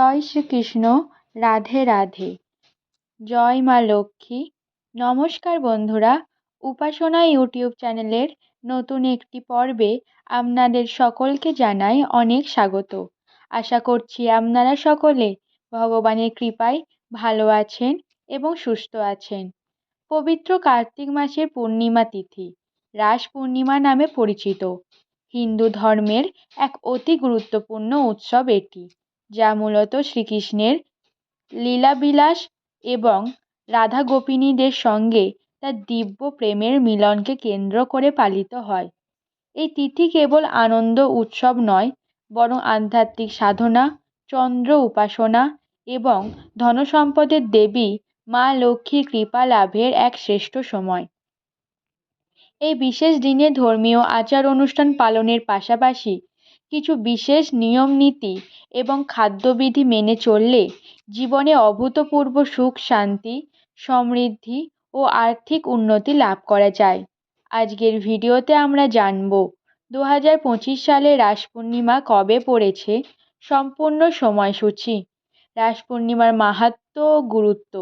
জয় শ্রীকৃষ্ণ, রাধে রাধে। জয় মা লক্ষ্মী। নমস্কার বন্ধুরা, উপাসনা ইউটিউব চ্যানেলের নতুন একটি পর্বে আপনাদের সকলকে জানাই অনেক স্বাগত। আশা করছি আপনারা সকলে ভগবানের কৃপায় ভালো আছেন এবং সুস্থ আছেন। পবিত্র কার্তিক মাসের পূর্ণিমা তিথি, রাস পূর্ণিমা নামে পরিচিত। হিন্দু ধর্মের এক অতি গুরুত্বপূর্ণ উৎসব এটি। যা মূলত শ্রীকৃষ্ণের লীলাবিলাস এবং রাধা গোপিনীদের সঙ্গে তার দিব্য প্রেমের মিলনকে কেন্দ্র করে পালিত হয়। এই তিথি কেবল আনন্দ উৎসব নয়, বরং আধ্যাত্মিক সাধনা, চন্দ্র উপাসনা এবং ধনসম্পদের দেবী মা লক্ষ্মীর কৃপা লাভের এক শ্রেষ্ঠ সময়। এই বিশেষ দিনে ধর্মীয় আচার অনুষ্ঠান পালনের পাশাপাশি কিছু বিশেষ নিয়ম নীতি এবং খাদ্যবিধি মেনে চললে জীবনে অভূতপূর্ব সুখ, শান্তি, সমৃদ্ধি ও আর্থিক উন্নতি লাভ করা যায়। আজকের ভিডিওতে আমরা জানব দু হাজার পঁচিশ সালে রাস পূর্ণিমা কবে পড়েছে? সম্পূর্ণ সময়সূচি, রাস পূর্ণিমার মাহাত্ম ও গুরুত্ব,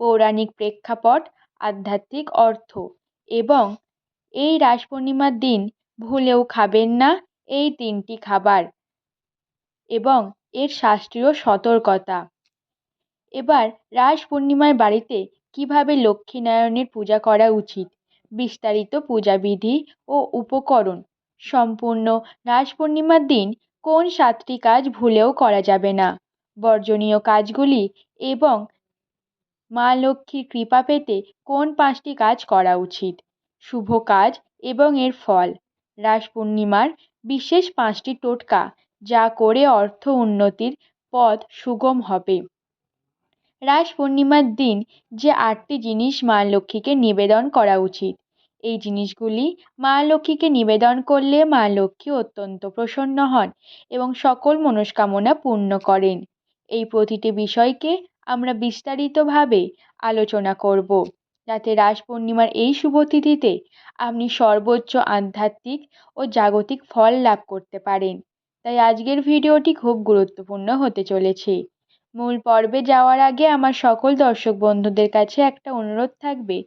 পৌরাণিক প্রেক্ষাপট, আধ্যাত্মিক অর্থ এবং এই রাস পূর্ণিমার দিন ভুলেও খাবেন না এই তিনটি খাবার এবং এর শাস্ত্রীয় সতর্কতা। এবার রাস পূর্ণিমার বাড়িতে কীভাবে লক্ষ্মীনারায়ণের পূজা করা উচিত? বিস্তারিত পূজাবিধি ও উপকরণ সম্পূর্ণ রাস পূর্ণিমার দিন কোন সাতটি কাজ ভুলেও করা যাবে না? বর্জনীয় কাজগুলি এবং মা লক্ষ্মীর কৃপা পেতে কোন পাঁচটি কাজ করা উচিত? শুভ কাজ এবং এর ফল। রাস পূর্ণিমার বিশেষ পাঁচটি টোটকা যা করে অর্থ উন্নতির পথ সুগম হবে। রাস পূর্ণিমার দিন যে আটটি জিনিস মা লক্ষ্মীকে নিবেদন করা উচিত। এই জিনিসগুলি মা লক্ষ্মীকে নিবেদন করলে মা লক্ষ্মী অত্যন্ত প্রসন্ন হন এবং সকল মনস্কামনা পূর্ণ করেন। এই প্রতিটি বিষয়কে আমরা বিস্তারিতভাবে আলোচনা করব। যাতে রাস পূর্ণিমার এই শুভ তিথিতে আপনি সর্বোচ্চ আধ্যাত্মিক ও জাগতিক ফল লাভ করতে পারেন। তাই আজকের ভিডিওটি খুব গুরুত্বপূর্ণ হতে চলেছে। মূল পর্বে যাওয়ার আগে আমার সকল দর্শক বন্ধুদের কাছে একটা অনুরোধ থাকবে।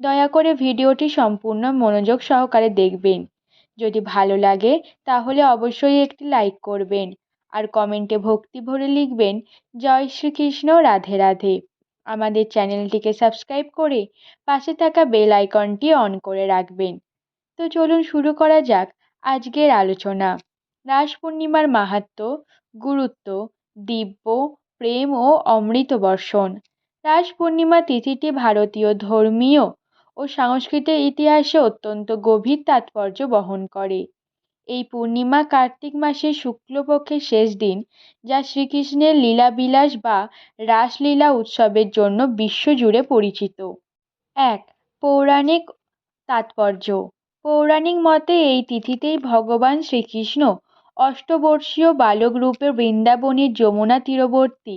দয়া করে ভিডিওটি সম্পূর্ণ মনোযোগ সহকারে দেখবেন। যদি ভালো লাগে, তাহলে অবশ্যই একটি লাইক করবেন। আর কমেন্টে ভক্তি ভরে লিখবেন, জয় শ্রীকৃষ্ণ, রাধে রাধে। আমাদের চ্যানেলটিকে সাবস্ক্রাইব করে পাশে থাকা বেল আইকনটি অন করে রাখবেন। তো চলুন শুরু করা যাক আজকের আলোচনা। রাস পূর্ণিমার মাহাত্ম, গুরুত্ব, দিব্য, প্রেম ও অমৃত বর্ষণ। রাস পূর্ণিমা তিথিটি ভারতীয় ধর্মীয় ও সাংস্কৃতিক ইতিহাসে অত্যন্ত গভীর তাৎপর্য বহন করে। এই পূর্ণিমা কার্তিক মাসের শুক্লপক্ষের শেষ দিন, যা শ্রীকৃষ্ণের লীলাবিলাস বা রাসলীলা উৎসবের জন্য বিশ্বজুড়ে পরিচিত। এক, পৌরাণিক তাৎপর্য। পৌরাণিক মতে এই তিথিতেই ভগবান শ্রীকৃষ্ণ অষ্টবর্ষীয় বালক রূপে বৃন্দাবনের যমুনা তীরবর্তী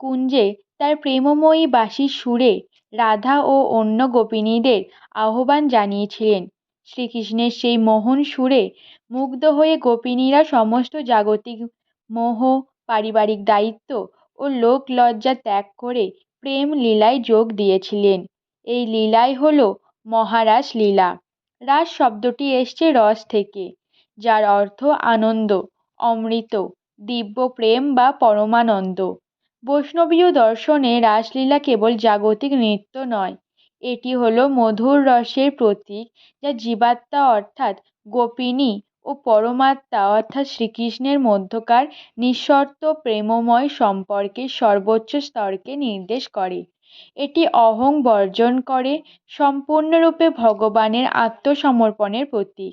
কুঞ্জে তার প্রেমময়ী বাঁশির সুরে রাধা ও অন্য গোপিনীদের আহ্বান জানিয়েছিলেন। শ্রীকৃষ্ণের সেই মোহন সুরে মুগ্ধ হয়ে গোপিনীরা সমস্ত জাগতিক মোহ, পারিবারিক দায়িত্ব ও লোক লজ্জা ত্যাগ করে প্রেম লীলায় যোগ দিয়েছিলেন। এই লীলাই হল মহারাস লীলা। রাস শব্দটি এসছে রস থেকে, যার অর্থ আনন্দ, অমৃত, দিব্য প্রেম বা পরমানন্দ। বৈষ্ণবীয় দর্শনে রাসলীলা কেবল জাগতিক নৃত্য নয় এটি হলো মধুর রসের প্রতীক যা জীবাত্মা অর্থাৎ গোপিনী ও পরমাত্মা অর্থাৎ শ্রীকৃষ্ণের মধ্যকার নিঃশর্ত প্রেমময় সম্পর্কের সর্বোচ্চ স্তরকে নির্দেশ করে। এটি অহং বর্জন করে, সম্পূর্ণরূপে ভগবানের আত্মসমর্পণের প্রতীক।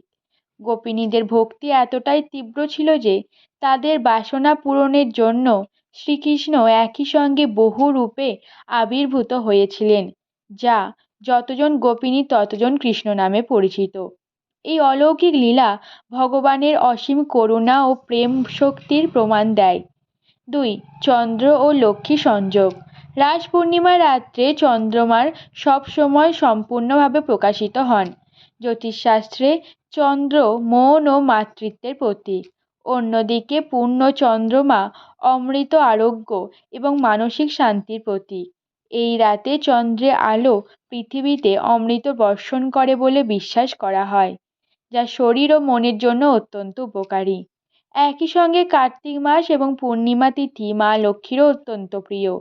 গোপিনীদের ভক্তি এতটাই তীব্র ছিল যে তাদের বাসনা পূরণের জন্য শ্রীকৃষ্ণ একই সঙ্গে বহু রূপে আবির্ভূত হয়েছিলেন। যা যতজন গোপিনী ততজন কৃষ্ণ নামে পরিচিত। এই অলৌকিক লীলা ভগবানের অসীম করুণা ও প্রেম শক্তির প্রমাণ দেয়। দুই, চন্দ্র ও লক্ষ্মী সংযোগ। রাস পূর্ণিমার রাত্রে চন্দ্রমার সবসময় সম্পূর্ণভাবে প্রকাশিত হন। জ্যোতিষশাস্ত্রে চন্দ্র মন ও মাতৃত্বের প্রতীক। অন্যদিকে পূর্ণ চন্দ্রমা অমৃত আরোগ্য এবং মানসিক শান্তির প্রতীক। এই রাতে চন্দ্রের আলো পৃথিবীতে অমৃত বর্ষণ করে বলে বিশ্বাস করা হয়, যা শরীর ও মনের জন্য অত্যন্ত উপকারী। একই সঙ্গে কার্তিক মাস এবং পূর্ণিমা তিথি মা লক্ষ্মীরও অত্যন্ত প্রিয়।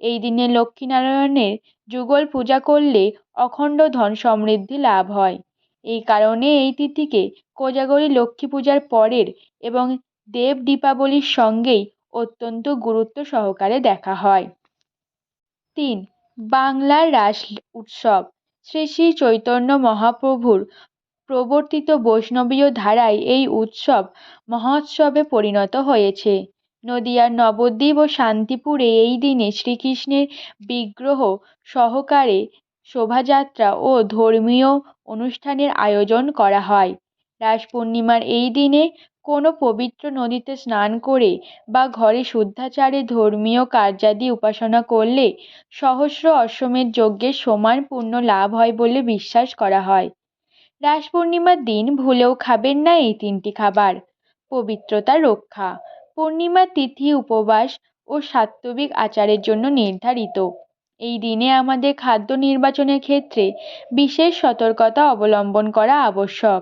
এই দিনে লক্ষ্মীনারায়ণের যুগল পূজা করলে অখণ্ড ধন সমৃদ্ধি লাভ হয়। এই কারণে এই তিথিকে কোজাগরী লক্ষ্মী পূজার পরের এবং দেব দীপাবলির সঙ্গেই অত্যন্ত গুরুত্ব সহকারে দেখা হয়। তিন, বাংলার রাস উৎসব। শ্রী শ্রী চৈতন্য মহাপ্রভুর প্রবর্তিত বৈষ্ণবীয় ধারায় এই উৎসব মহোৎসবে পরিণত হয়েছে। নদিয়ার নবদ্বীপ ও শান্তিপুরে এই দিনে শ্রীকৃষ্ণের বিগ্রহ সহকারে শোভাযাত্রা ও ধর্মীয় অনুষ্ঠানের আয়োজন করা হয়। রাস পূর্ণিমার এই দিনে কোনো পবিত্র নদীতে স্নান করে বা ঘরে শুদ্ধাচারে ধর্মীয় কার্যাদি উপাসনা করলে সহস্র অশ্বমেধ যজ্ঞের সমান পুণ্য লাভ হয় বলে বিশ্বাস করা হয়। রাস পূর্ণিমার দিন ভুলেও খাবেন না এই তিনটি খাবার। পবিত্রতা রক্ষা। পূর্ণিমার তিথি উপবাস ও সাত্ত্বিক আচারের জন্য নির্ধারিত। এই দিনে আমাদের খাদ্য নির্বাচনের ক্ষেত্রে বিশেষ সতর্কতা অবলম্বন করা আবশ্যক।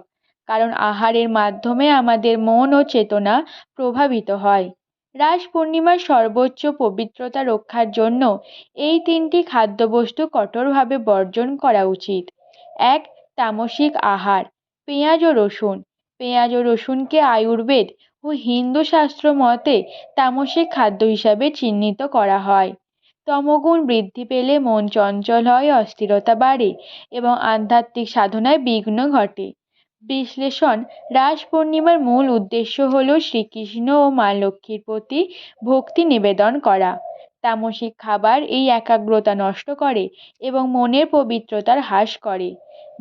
কারণ আহারের মাধ্যমে আমাদের মন ও চেতনা প্রভাবিত হয়। রাস পূর্ণিমার সর্বোচ্চ পবিত্রতা রক্ষার জন্য এই তিনটি খাদ্যবস্তু কঠোরভাবে বর্জন করা উচিত। এক, তামসিক আহার, পেঁয়াজ ও রসুন। পেঁয়াজ ও রসুনকে আয়ুর্বেদ ও হিন্দু শাস্ত্র মতে তামসিক খাদ্য হিসাবে চিহ্নিত করা হয়। তমগুণ বৃদ্ধি পেলে মন চঞ্চল হয়, অস্থিরতা বাড়ে এবং আধ্যাত্মিক সাধনায় বিঘ্ন ঘটে। বিশ্লেষণ। রাস পূর্ণিমার মূল উদ্দেশ্য হল শ্রীকৃষ্ণ ও মা লক্ষ্মীর প্রতি ভক্তি নিবেদন করা। তামসিক খাবার এই একাগ্রতা নষ্ট করে এবং মনের পবিত্রতার হ্রাস করে।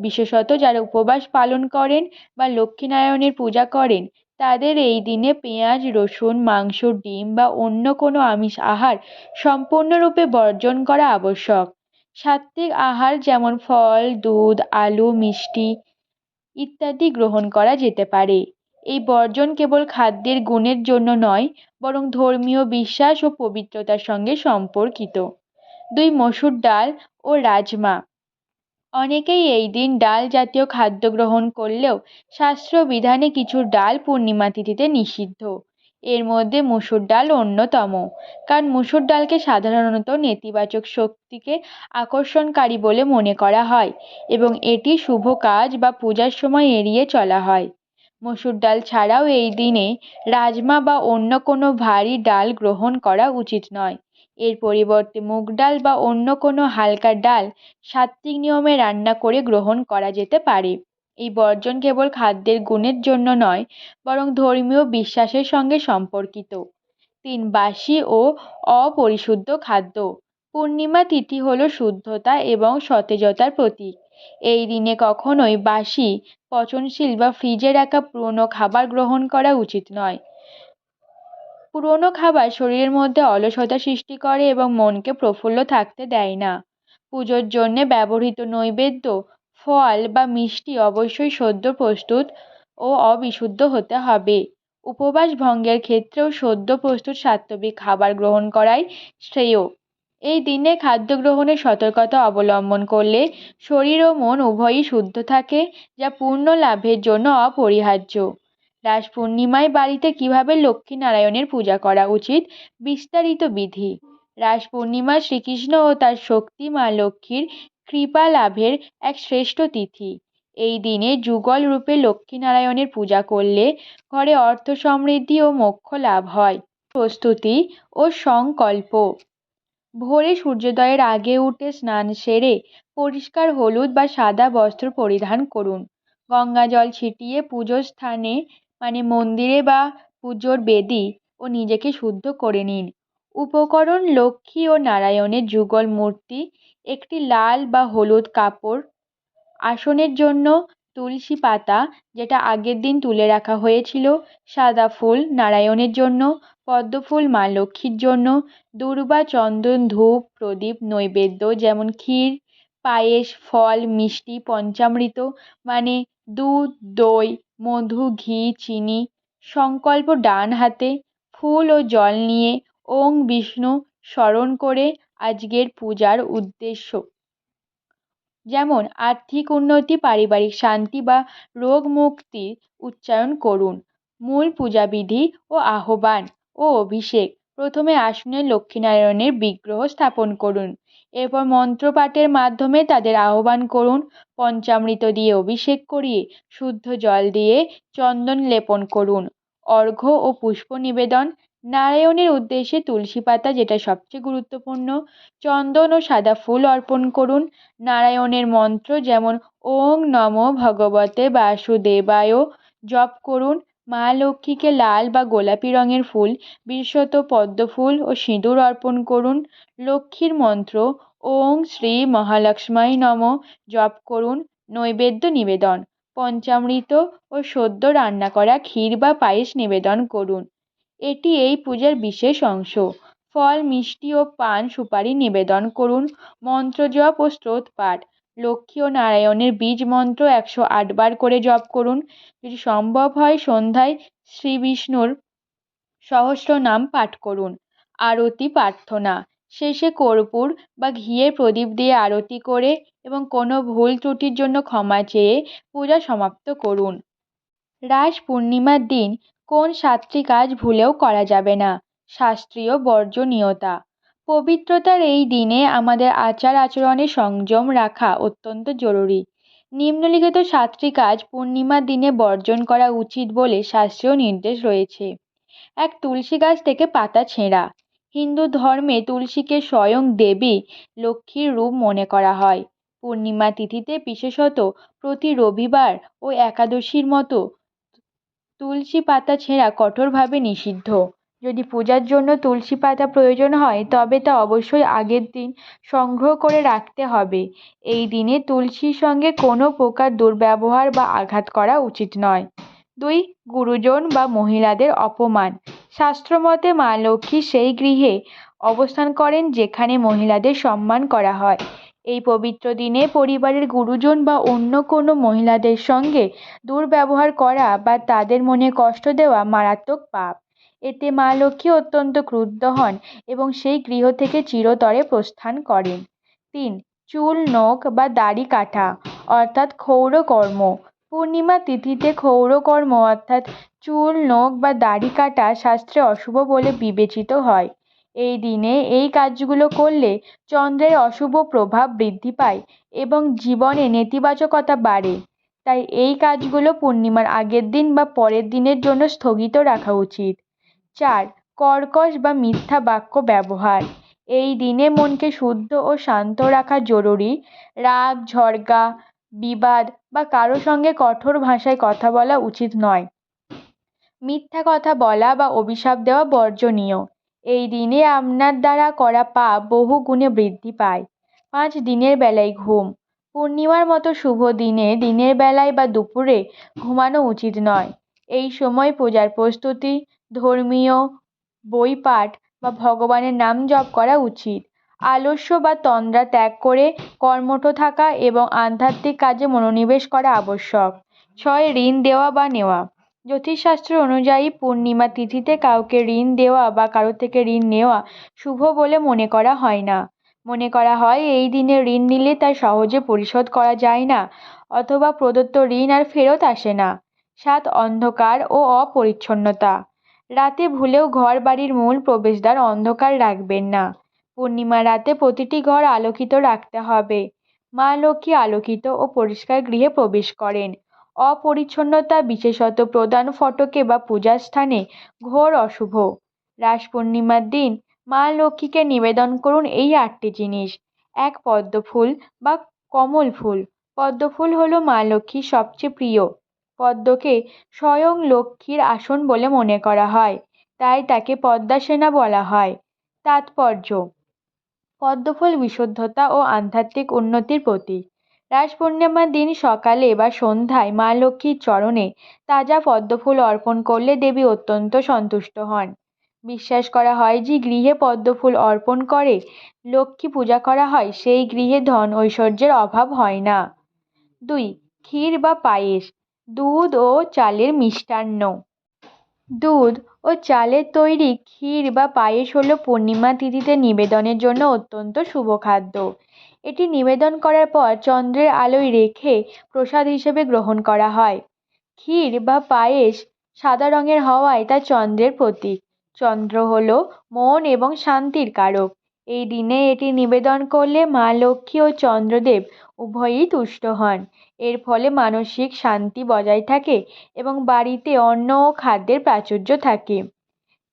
বিশেষত যারা উপবাস পালন করেন বা লক্ষ্মীনারায়ণের পূজা করেন, তাদের এই দিনে পেঁয়াজ, রসুন, মাংস, ডিম বা অন্য কোনো আমিষ আহার সম্পূর্ণরূপে বর্জন করা আবশ্যক। সাত্ত্বিক আহার যেমন ফল, দুধ, আলু, মিষ্টি ইত্যাদি গ্রহণ করা যেতে পারে। এই বর্জন কেবল খাদ্যের গুণের জন্য নয়, বরং ধর্মীয় বিশ্বাস ও পবিত্রতার সঙ্গে সম্পর্কিত। দুই মসুর ডাল ও রাজমা। অনেকেই এই দিন ডাল জাতীয় খাদ্য গ্রহণ করলেও শাস্ত্র বিধানে কিছু ডাল পূর্ণিমা তিথিতে নিষিদ্ধ। এর মধ্যে মুসুর ডাল অন্যতম। কারণ মুসুর ডালকে সাধারণত নেতিবাচক শক্তিকে আকর্ষণকারী বলে মনে করা হয় এবং এটি শুভ কাজ বা পূজার সময় এড়িয়ে চলা হয়। মসুর ডাল ছাড়াও এই দিনে রাজমা বা অন্য কোনো ভারী ডাল গ্রহণ করা উচিত নয়। এর পরিবর্তে মুগ ডাল বা অন্য কোনো হালকা ডাল সাত্ত্বিক নিয়মে রান্না করে গ্রহণ করা যেতে পারে। এই বর্জন কেবল খাদ্যের গুণের জন্য নয়, বরং ধর্মীয় বিশ্বাসের সঙ্গে সম্পর্কিত। তিন, বাসি ও অপরিশুদ্ধ খাদ্য। পূর্ণিমা তিথি হল শুদ্ধতা এবং সতেজতার প্রতীক। এই দিনে কখনোই বাসি, পচনশীল বা ফ্রিজে রাখা পুরনো খাবার গ্রহণ করা উচিত নয়। পুরনো খাবার শরীরের মধ্যে অলসতা সৃষ্টি করে এবং মনকে প্রফুল্ল থাকতে দেয় না। পুজোর জন্যে ব্যবহৃত নৈবেদ্য ফল বা মিষ্টি অবশ্যই সদ্য প্রস্তুত ও অবিশুদ্ধ হতে হবে। উপবাস ভঙ্গের ক্ষেত্রেও সদ্য প্রস্তুত সাত্ত্বিক খাবার গ্রহণ করাই শ্রেয়। এই দিনে খাদ্য গ্রহণে সতর্কতা অবলম্বন করলে শরীর ও মন উভয়ই শুদ্ধ থাকে, যা পূর্ণ লাভের জন্য অপরিহার্য। রাস পূর্ণিমায় বাড়িতে কীভাবে লক্ষ্মীনারায়ণের পূজা করা উচিত বিস্তারিত বিধি। রাস পূর্ণিমা শ্রীকৃষ্ণ ও তার শক্তি মা লক্ষ্মীর কৃপা লাভের এক শ্রেষ্ঠ তিথি। এই দিনে যুগল রূপে লক্ষ্মীনারায়ণের পূজা করলে ঘরে অর্থ সমৃদ্ধি ও মোক্ষ লাভ হয়। প্রস্তুতি ও সংকল্প। ভোরে সূর্যোদয়ের আগে উঠে স্নান সেরে পরিষ্কার হলুদ বা সাদা বস্ত্র পরিধান করুন। গঙ্গা জল ছিটিয়ে পুজোর স্থানে মানে মন্দিরে বা পুজোর বেদি, ও নিজেকে শুদ্ধ করে নিন। উপকরণ লক্ষ্মী ও নারায়ণের যুগল মূর্তি একটি লাল বা হলুদ কাপড়। আসনের জন্য তুলসী পাতা, যেটা আগের দিন তুলে রাখা হয়েছিল। সাদা ফুল নারায়ণের জন্য, পদ্ম ফুল মা লক্ষ্মীর জন্য, দূর্বা, চন্দন, ধূপ, প্রদীপ, নৈবেদ্য যেমন ক্ষীর, পায়েস, ফল, মিষ্টি, পঞ্চামৃত মানে দুধ, দই, মধু, ঘি, চিনি, সংকল্প ডান হাতে, ফুল ও জল নিয়ে ওং বিষ্ণু স্মরণ করে আজকের পূজার উদ্দেশ্য। যেমন, আর্থিক উন্নতি, পারিবারিক শান্তি বা রোগ মুক্তি উচ্চারণ করুন। মূল পূজাবিধি ও আহ্বান ও অভিষেক। প্রথমে আসনে লক্ষ্মীনারায়ণের বিগ্রহ স্থাপন করুন এরপর মন্ত্রপাঠের মাধ্যমে তাদের আহ্বান করুন। পঞ্চামৃত দিয়ে অভিষেক করিয়ে, শুদ্ধ জল দিয়ে চন্দন লেপন করুন। অর্ঘ্য ও পুষ্প নিবেদন নারায়ণের উদ্দেশ্যে তুলসী পাতা, যেটা সবচেয়ে গুরুত্বপূর্ণ, চন্দন ও সাদা ফুল অর্পণ করুন। নারায়ণের মন্ত্র যেমন, ওং নম ভগবতে বাসুদেবায় জপ করুন। মা লক্ষ্মীকে লাল বা গোলাপি রঙের ফুল, বিশেষত পদ্ম ফুল ও সিঁদুর অর্পণ করুন। লক্ষ্মীর মন্ত্র, ওং শ্রী মহালক্ষ্মায় নম জপ করুন। নৈবেদ্য নিবেদন, পঞ্চামৃত ও সদ্য রান্না করা ক্ষীর বা পায়েস নিবেদন করুন। এটি এই পূজার বিশেষ অংশ। ফল, মিষ্টি ও পান সুপারি নিবেদন করুন। মন্ত্র জপ ও স্রোত পাঠ। লক্ষ্মী ও নারায়ণের বীজ মন্ত্র একশো আটবার করে জপ করুন। যদি সম্ভব হয় সন্ধ্যায় শ্রী বিষ্ণুর সহস্র নাম পাঠ করুন। আরতি প্রার্থনা। শেষে কর্পূর বা ঘিয়ের প্রদীপ দিয়ে আরতি করে এবং কোনো ভুল ত্রুটির জন্য ক্ষমা চেয়ে পূজা সমাপ্ত করুন। রাস পূর্ণিমার দিন কোন সাতটি কাজ ভুলেও করা যাবে না। শাস্ত্রীয় বর্জনীয়তা। পবিত্রতার এই দিনে আমাদের আচার আচরণে সংযম রাখা অত্যন্ত জরুরি। নিম্নলিখিত সাতটি কাজ পূর্ণিমার দিনে বর্জন করা উচিত বলে শাস্ত্রীয় নির্দেশ রয়েছে। এক তুলসী গাছ থেকে পাতা ছেঁড়া। হিন্দু ধর্মে তুলসীকে স্বয়ং দেবী লক্ষ্মীর রূপ মনে করা হয়। পূর্ণিমা তিথিতে বিশেষত প্রতি রবিবার ও একাদশীর মতো তুলসী পাতা ছেঁড়া কঠোরভাবে নিষিদ্ধ। যদি পূজার জন্য তুলসী পাতা প্রয়োজন হয়, তবে তা অবশ্যই আগের দিন সংগ্রহ করে রাখতে হবে। এই দিনে তুলসীর সঙ্গে কোনো প্রকার দুর্ব্যবহার বা আঘাত করা উচিত নয়। দুই, গুরুজন বা মহিলাদের অপমান। শাস্ত্রমতে মা লক্ষ্মী সেই গৃহে অবস্থান করেন যেখানে মহিলাদের সম্মান করা হয়। এই পবিত্র দিনে পরিবারের গুরুজন বা অন্য কোনো মহিলাদের সঙ্গে দুর্ব্যবহার করা বা তাদের মনে কষ্ট দেওয়া মারাত্মক পাপ। এতে মা লক্ষ্মী অত্যন্ত ক্রুদ্ধ হন এবং সেই গৃহ থেকে চিরতরে প্রস্থান করেন। তিন, চুল, নখ বা দাড়ি কাটা, অর্থাৎ ক্ষৌরকর্ম। পূর্ণিমা তিথিতে ক্ষৌরকর্ম, অর্থাৎ চুল, নখ বা দাড়ি কাটা শাস্ত্রে অশুভ বলে বিবেচিত হয়। এই দিনে এই কাজগুলো করলে চন্দ্রের অশুভ প্রভাব বৃদ্ধি পায় এবং জীবনে নেতিবাচকতা বাড়ে। তাই এই কাজগুলো পূর্ণিমার আগের দিন বা পরের দিনের জন্য স্থগিত রাখা উচিত। চার, কর্কশ বা মিথ্যা বাক্য ব্যবহার। এই দিনে মনকে শুদ্ধ ও শান্ত রাখা জরুরি। রাগ ঝগড়া বিবাদ বা কারও সঙ্গে কঠোর ভাষায় কথা বলা উচিত নয়। মিথ্যা কথা বলা বা অভিশাপ দেওয়া বর্জনীয়। এই দিনে আপনার দ্বারা করা পাপ বহু গুণে বৃদ্ধি পায়। পাঁচ দিনের বেলায় ঘুম। পূর্ণিমার মতো শুভ দিনে দিনের বেলায় বা দুপুরে ঘুমানো উচিত নয়। এই সময় পূজার প্রস্তুতি, ধর্মীয় বই পাঠ বা ভগবানের নাম জপ করা উচিত। আলস্য বা তন্দ্রা ত্যাগ করে কর্মঠ থাকা এবং আধ্যাত্মিক কাজে মনোনিবেশ করা আবশ্যক। ছয় ঋণ দেওয়া বা নেওয়া। জ্যোতিষশাস্ত্র অনুযায়ী পূর্ণিমা তিথিতে কাউকে ঋণ দেওয়া বা কারও থেকে ঋণ নেওয়া শুভ বলে মনে করা হয় না। মনে করা হয় এই দিনে ঋণ নিলে তা সহজে পরিশোধ করা যায় না অথবা প্রদত্ত ঋণ আর ফেরত আসে না। সাত, অন্ধকার ও অপরিচ্ছন্নতা। রাতে ভুলেও ঘর বাড়ির মূল প্রবেশদ্বার অন্ধকার রাখবেন না। পূর্ণিমা রাতে প্রতিটি ঘর আলোকিত রাখতে হবে। মা লক্ষ্মী আলোকিত ও পরিষ্কার গৃহে প্রবেশ করেন। অপরিচ্ছন্নতা, বিশেষত প্রধান ফটকে বা পূজার স্থানে ঘোর অশুভ। রাস পূর্ণিমার দিন মা লক্ষ্মীকে নিবেদন করুন এই আটটি জিনিস। এক পদ্ম ফুল বা কমল ফুল। পদ্ম ফুল হলো মা লক্ষ্মীর সবচেয়ে প্রিয়। পদ্মকে স্বয়ং লক্ষ্মীর আসন বলে মনে করা হয়, তাই তাকে পদ্মাসেনা বলা হয়। তাৎপর্য, পদ্মফুল বিশুদ্ধতা ও আধ্যাত্মিক উন্নতির প্রতীক। রাস পূর্ণিমার দিন সকালে বা সন্ধ্যায় মা লক্ষ্মীর চরণে তাজা পদ্মফুল অর্পণ করলে দেবী অত্যন্ত সন্তুষ্ট হন। বিশ্বাস করা হয় যে গৃহে পদ্মফুল অর্পণ করে লক্ষ্মী পূজা করা হয়, সেই গৃহে ধন ঐশ্বর্যের অভাব হয় না। দুই, ক্ষীর বা পায়েস, দুধ ও চালের মিষ্টান্ন। দুধ ও চালের তৈরি ক্ষীর বা পায়েস হলো পূর্ণিমা তিথিতে নিবেদনের জন্য অত্যন্ত শুভ খাদ্য। এটি নিবেদন করার পর চন্দ্রের আলোয় রেখে প্রসাদ হিসেবে গ্রহণ করা হয়। ক্ষীর বা পায়েস সাদা রঙের হওয়ায় তা চন্দ্রের প্রতীক। চন্দ্র হল মন এবং শান্তির কারক। এই দিনে এটি নিবেদন করলে মা লক্ষ্মী ও চন্দ্রদেব উভয়ই তুষ্ট হন। এর ফলে মানসিক শান্তি বজায় থাকে এবং বাড়িতে অন্ন ও খাদ্যের প্রাচুর্য থাকে।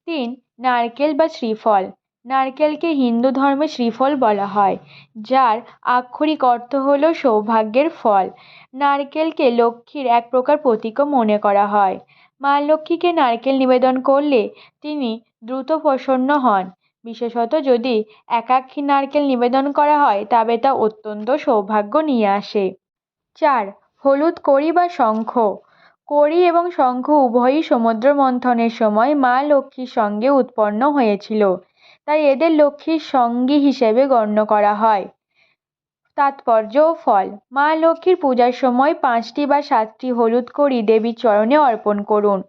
তিন, নারকেল বা শ্রীফল। নারকেলকে হিন্দু ধর্মে শ্রীফল বলা হয়, যার আক্ষরিক অর্থ হল সৌভাগ্যের ফল। নারকেলকে লক্ষ্মীর এক প্রকার প্রতীকও মনে করা হয়। মা লক্ষ্মীকে নারকেল নিবেদন করলে তিনি দ্রুত প্রসন্ন হন। বিশেষত যদি একাক্ষী নারকেল নিবেদন করা হয়, তবে তা অত্যন্ত সৌভাগ্য নিয়ে আসে। চার, হলুদ কড়ি বা শঙ্খ। কড়ি এবং শঙ্খ উভয়ই সমুদ্র মন্থনের সময় মা লক্ষ্মীর সঙ্গে উৎপন্ন হয়েছিল। তাই এদের লক্ষ্মীর সঙ্গী হিসেবে গণ্য করা হয়। তাৎপর্য ও ফল। মা লক্ষ্মীর পূজার সময় পাঁচটি বা সাতটি হলুদ কড়ি দেবীর চরণে অর্পণ করুন।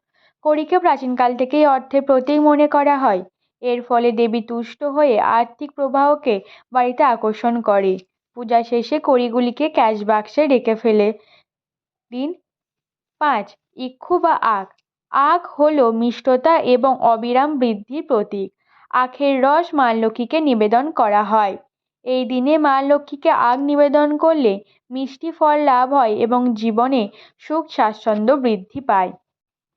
কড়িকে প্রাচীনকাল থেকেই অর্থের প্রতীক মনে করা হয়। এর ফলে দেবী তুষ্ট হয়ে আর্থিক প্রবাহকে বাড়িতে আকর্ষণ করে। পূজা শেষে কড়িগুলিকে ক্যাশ বাক্সে রেখে ফেলে দিন। পাঁচ, ইক্ষু বা আখ। আখ হলো মিষ্টতা এবং অবিরাম বৃদ্ধির প্রতীক। আখের রস মা লক্ষ্মীকে নিবেদন করা হয়। এই দিনে মা লক্ষ্মীকে আখ নিবেদন করলে মিষ্টি ফল লাভ হয় এবং জীবনে সুখ স্বাচ্ছন্দ্য বৃদ্ধি পায়।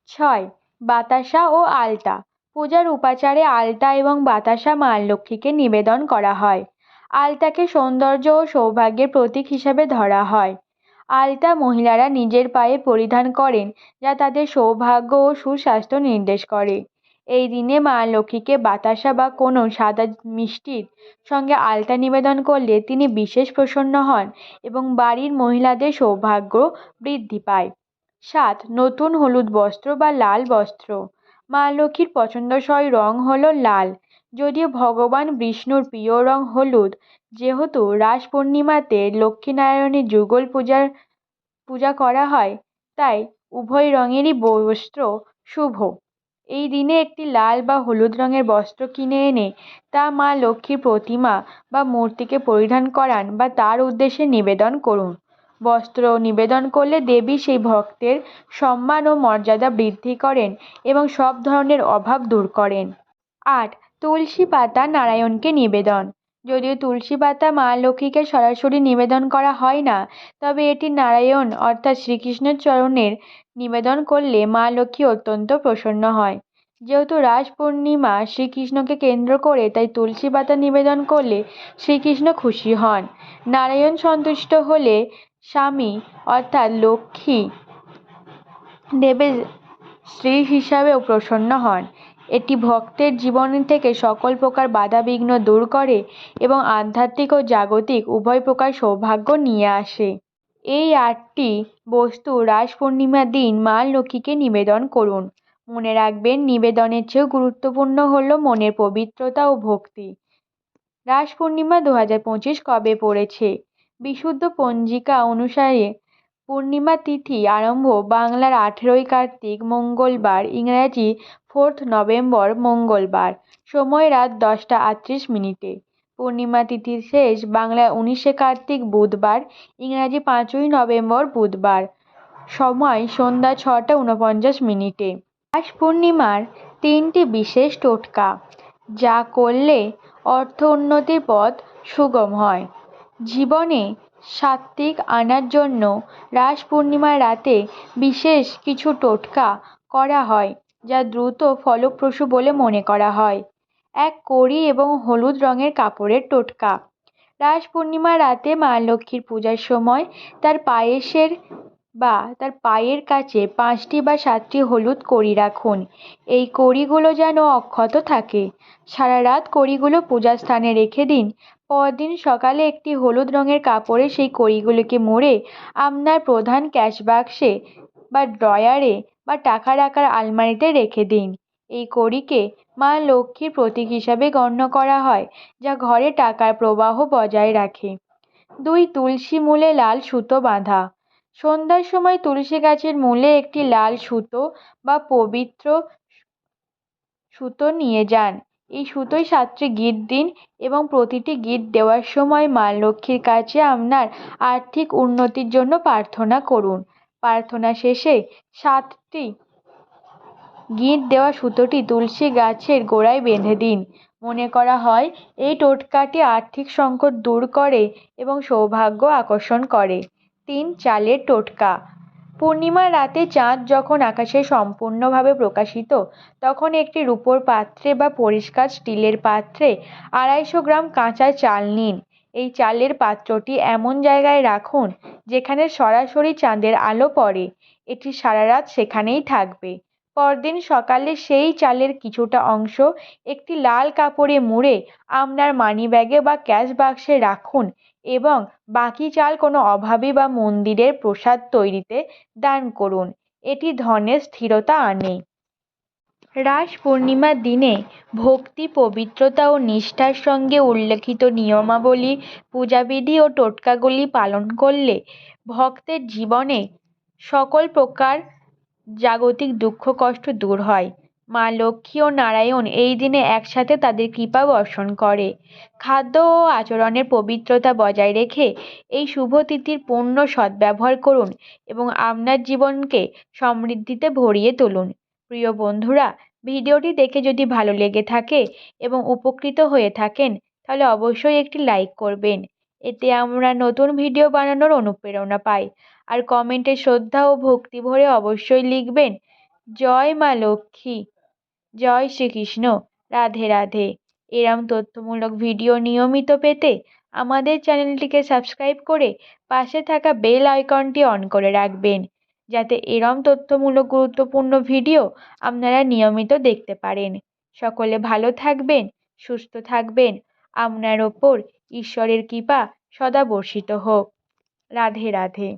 ছয়, বাতাসা ও আলতা। পূজার উপাচারে আলতা এবং বাতাসা মা লক্ষ্মীকে নিবেদন করা হয়। আলতাকে সৌন্দর্য ও সৌভাগ্যের প্রতীক হিসাবে ধরা হয়। আলতা মহিলারা নিজের পায়ে পরিধান করেন যা তাদের সৌভাগ্য ও সুস্বাস্থ্য নির্দেশ করে। এই দিনে মা লক্ষ্মীকে বাতাসা বা কোনো সাদা মিষ্টির সঙ্গে আলতা নিবেদন করলে তিনি বিশেষ প্রসন্ন হন এবং বাড়ির মহিলাদের সৌভাগ্য বৃদ্ধি পায়। সাত, নতুন হলুদ বস্ত্র বা লাল বস্ত্র। মা লক্ষ্মীর পছন্দসই রং হলো লাল। যদিও ভগবান বিষ্ণুর প্রিয় রং হলুদ, যেহেতু রাস পূর্ণিমাতে লক্ষ্মীনারায়ণের যুগল পূজার পূজা করা হয়, তাই উভয় রঙেরই বস্ত্র শুভ। এই দিনে একটি লাল বা হলুদ রঙের বস্ত্র কিনে এনে তা মা লক্ষ্মীর প্রতিমা বা মূর্তিকে পরিধান করান বা তার উদ্দেশ্যে নিবেদন করুন। বস্ত্র নিবেদন করলে দেবী সেই ভক্তের সম্মান ও মর্যাদা বৃদ্ধি করেন এবং সব ধরনের অভাব দূর করেন। আট, তুলসী পাতা নারায়ণকে নিবেদন। যদিও তুলসী পাতা মা লক্ষ্মীকে সরাসরি নিবেদন করা হয় না, তবে এটি নারায়ণ অর্থাৎ শ্রীকৃষ্ণের চরণের নিবেদন করলে মা লক্ষ্মী অত্যন্ত প্রসন্ন হয়। যেহেতু রাস পূর্ণিমা শ্রীকৃষ্ণকে কেন্দ্র করে তাই তুলসী পাতা নিবেদন করলে শ্রীকৃষ্ণ খুশি হন। নারায়ণ সন্তুষ্ট হলে স্বামী অর্থাৎ লক্ষ্মী দেবের স্ত্রী হিসাবেও প্রসন্ন হন। এটি ভক্তের জীবন থেকে সকল প্রকার বাধাবিঘ্ন দূর করে এবং আধ্যাত্মিক ও জাগতিক উভয় প্রকার সৌভাগ্য নিয়ে আসে। এই আটটি বস্তু রাস পূর্ণিমার দিন মা লক্ষ্মীকে নিবেদন করুন। মনে রাখবেন, নিবেদনের চেয়েও গুরুত্বপূর্ণ হল মনের পবিত্রতা ও ভক্তি। রাস পূর্ণিমা দু হাজার পঁচিশ কবে পড়েছে? বিশুদ্ধ পঞ্জিকা অনুসারে পূর্ণিমা তিথি আরম্ভ বাংলার আঠেরোই কার্তিক মঙ্গলবার, ইংরাজি ফোর্থ নভেম্বর মঙ্গলবার, সময় রাত দশটা আটত্রিশ মিনিটে। পূর্ণিমা তিথির শেষ বাংলায় উনিশে কার্তিক বুধবার, ইংরাজি পাঁচই নভেম্বর বুধবার, সময় সন্ধ্যা ছটা উনপঞ্চাশ মিনিটে। রাস পূর্ণিমার তিনটি বিশেষ টোটকা, যা করলে অর্থ উন্নতির পথ সুগম হয়। জীবনে সাত্ত্বিক আনার জন্য রাস পূর্ণিমার রাতে বিশেষ কিছু টোটকা করা হয়, যা দ্রুত ফলপ্রসূ বলে মনে করা হয়। এক কড়ি এবং হলুদ রঙের কাপড়ের টোটকা। রাস পূর্ণিমার রাতে মা লক্ষ্মীর পূজার সময় তার পায়েসের বা তার পায়ের কাছে পাঁচটি বা সাতটি হলুদ কড়ি রাখুন। এই কড়িগুলো যেন অক্ষত থাকে। সারা রাত কড়িগুলো পূজার স্থানে রেখে দিন। পরদিন সকালে একটি হলুদ রঙের কাপড়ে সেই কড়িগুলোকে মুড়ে আপনার প্রধান ক্যাশ বাক্সে বা ড্রয়ারে বা টাকা রাখার আলমারিতে রেখে দিন। এই কড়িকে মা লক্ষ্মীর প্রতীক হিসাবে গণ্য করা হয়, যা ঘরে টাকার প্রবাহ বজায় রাখে। দুই তুলসী মূলে লাল সুতো বাঁধা। সন্ধ্যার সময় তুলসী গাছের মূলে একটি লাল সুতো বা পবিত্র সুতো নিয়ে যান। এই সুতোয় সাতটি গিঁট দিন এবং প্রতিটি গিঁট দেওয়ার সময় মা লক্ষ্মীর কাছে আপনার আর্থিক উন্নতির জন্য প্রার্থনা করুন। প্রার্থনা শেষে সাতটি গিঁট দেওয়া সুতোটি তুলসী গাছের গোড়ায় বেঁধে দিন। মনে করা হয়, এই টোটকাটি আর্থিক সংকট দূর করে এবং সৌভাগ্য আকর্ষণ করে। তিন চালের টোটকা। পূর্ণিমার রাতে চাঁদ যখন আকাশে সম্পূর্ণভাবে প্রকাশিত, তখন একটি রূপোর পাত্রে বা পরিষ্কার স্টিলের পাত্রে আড়াইশো গ্রাম কাঁচা চাল নিন। এই চালের পাত্রটি এমন জায়গায় রাখুন যেখানে সরাসরি চাঁদের আলো পড়ে। এটি সারা রাত সেখানেই থাকবে। পরদিন সকালে সেই চালের কিছুটা অংশ একটি লাল কাপড়ে মুড়ে আপনার মানিব্যাগে বা ক্যাশ বাক্সে রাখুন। এবং বাকি চাল কোনো অভাবী বা মন্দিরের প্রসাদ তৈরিতে দান করুন। এটি ধনের স্থিরতা আনে। রাস পূর্ণিমার দিনে ভক্তি, পবিত্রতা ও নিষ্ঠার সঙ্গে উল্লেখিত নিয়মাবলী, পূজাবিধি ও টোটকাগুলি পালন করলে ভক্তের জীবনে সকল প্রকার জাগতিক দুঃখ কষ্ট দূর হয়। মা লক্ষ্মী ও নারায়ণ এই দিনে একসাথে তাদের কৃপা বর্ষণ করে। খাদ্য ও আচরণের পবিত্রতা বজায় রেখে এই শুভ তিথির পূর্ণ সদ্ব্যবহার করুন এবং আপনার জীবনকে সমৃদ্ধিতে ভরিয়ে তুলুন। প্রিয় বন্ধুরা, ভিডিওটি দেখে যদি ভালো লেগে থাকে এবং উপকৃত হয়ে থাকেন, তাহলে অবশ্যই একটি লাইক করবেন। এতে আমরা নতুন ভিডিও বানানোর অনুপ্রেরণা পাই। আর কমেন্টে শ্রদ্ধা ও ভক্তি ভরে অবশ্যই লিখবেন, জয় মা লক্ষ্মী। জয় শ্রীকৃষ্ণ। রাধে রাধে। এরম তথ্যমূলক ভিডিও নিয়মিত পেতে আমাদের চ্যানেলটিকে সাবস্ক্রাইব করে পাশে থাকা বেল আইকনটি অন করে রাখবেন, যাতে এরম তথ্যমূলক গুরুত্বপূর্ণ ভিডিও আপনারা নিয়মিত দেখতে পারেন। সকলে ভালো থাকবেন, সুস্থ থাকবেন। আপনার ওপর ঈশ্বরের কৃপা সদা বর্ষিত হোক। রাধে রাধে।